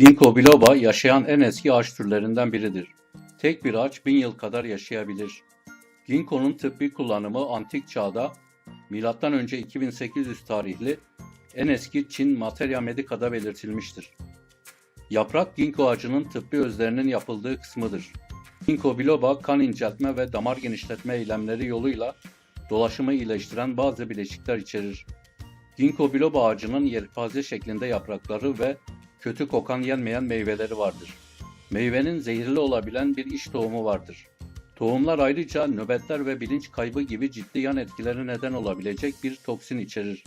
Ginkgo biloba yaşayan en eski ağaç türlerinden biridir. Tek bir ağaç bin yıl kadar yaşayabilir. Ginkgo'nun tıbbi kullanımı antik çağda M.Ö. 2800 tarihli en eski Çin Materia Medica'da belirtilmiştir. Yaprak ginkgo ağacının tıbbi özlerinin yapıldığı kısmıdır. Ginkgo biloba kan inceltme ve damar genişletme eylemleri yoluyla dolaşımı iyileştiren bazı bileşikler içerir. Ginkgo biloba ağacının yelpaze şeklinde yaprakları ve kötü kokan yenmeyen meyveleri vardır. Meyvenin zehirli olabilen bir iş tohumu vardır. Tohumlar ayrıca nöbetler ve bilinç kaybı gibi ciddi yan etkileri neden olabilecek bir toksin içerir.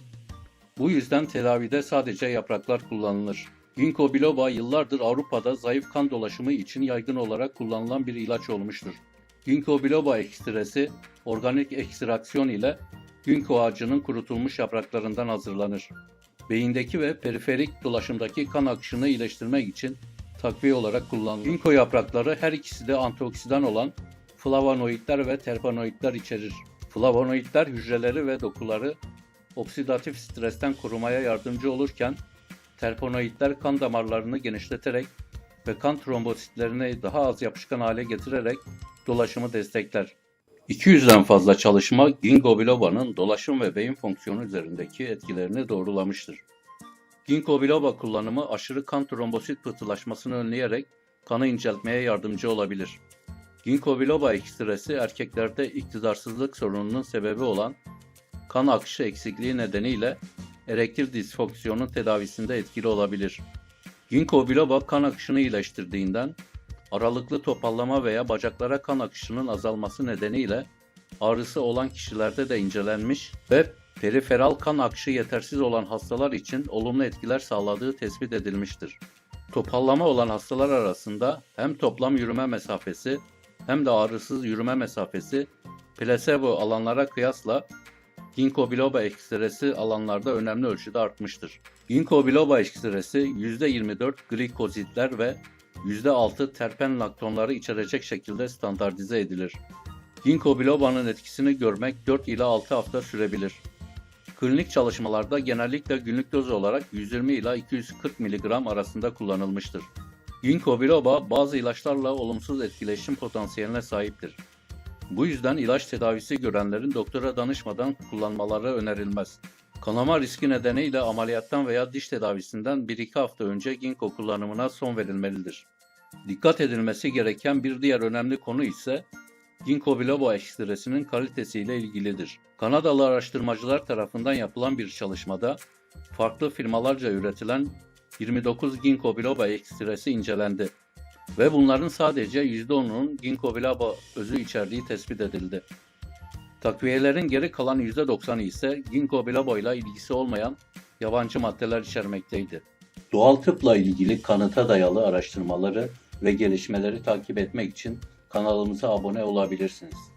Bu yüzden tedavide sadece yapraklar kullanılır. Ginkgo biloba yıllardır Avrupa'da zayıf kan dolaşımı için yaygın olarak kullanılan bir ilaç olmuştur. Ginkgo biloba ekstresi organik ekstraksiyon ile ginkgo ağacının kurutulmuş yapraklarından hazırlanır. Beyindeki ve periferik dolaşımdaki kan akışını iyileştirmek için takviye olarak kullanılır. Ginkgo yaprakları her ikisi de antioksidan olan flavonoidler ve terpenoidler içerir. Flavonoidler hücreleri ve dokuları oksidatif stresten korumaya yardımcı olurken terpenoidler kan damarlarını genişleterek ve kan trombositlerini daha az yapışkan hale getirerek dolaşımı destekler. 200'den fazla çalışma ginkgo biloba'nın dolaşım ve beyin fonksiyonu üzerindeki etkilerini doğrulamıştır. Ginkgo biloba kullanımı aşırı kan trombosit pıhtılaşmasını önleyerek kanı inceltmeye yardımcı olabilir. Ginkgo biloba ekstresi erkeklerde iktidarsızlık sorununun sebebi olan kan akışı eksikliği nedeniyle erektil disfonksiyonun tedavisinde etkili olabilir. Ginkgo biloba kan akışını iyileştirdiğinden aralıklı topallama veya bacaklara kan akışının azalması nedeniyle ağrısı olan kişilerde de incelenmiş ve periferal kan akışı yetersiz olan hastalar için olumlu etkiler sağladığı tespit edilmiştir. Topallama olan hastalar arasında hem toplam yürüme mesafesi hem de ağrısız yürüme mesafesi plasebo alanlara kıyasla ginkgo biloba ekstresi alanlarda önemli ölçüde artmıştır. Ginkgo biloba ekstresi %24 glikozitler ve %6 terpen laktonları içerecek şekilde standartize edilir. Ginkgo biloba'nın etkisini görmek 4 ila 6 hafta sürebilir. Klinik çalışmalarda genellikle günlük doz olarak 120 ila 240 mg arasında kullanılmıştır. Ginkgo biloba bazı ilaçlarla olumsuz etkileşim potansiyeline sahiptir. Bu yüzden ilaç tedavisi görenlerin doktora danışmadan kullanmaları önerilmez. Kanama riski nedeniyle ameliyattan veya diş tedavisinden 1-2 hafta önce ginkgo kullanımına son verilmelidir. Dikkat edilmesi gereken bir diğer önemli konu ise ginkgo biloba ekstresinin kalitesiyle ilgilidir. Kanadalı araştırmacılar tarafından yapılan bir çalışmada farklı firmalarca üretilen 29 ginkgo biloba ekstresi incelendi ve bunların sadece %10'unun ginkgo biloba özü içerdiği tespit edildi. Takviyelerin geri kalan %90'ı ise ginkgo biloba ilgisi olmayan yabancı maddeler içermekteydi. Doğal tıpla ilgili kanıta dayalı araştırmaları ve gelişmeleri takip etmek için kanalımıza abone olabilirsiniz.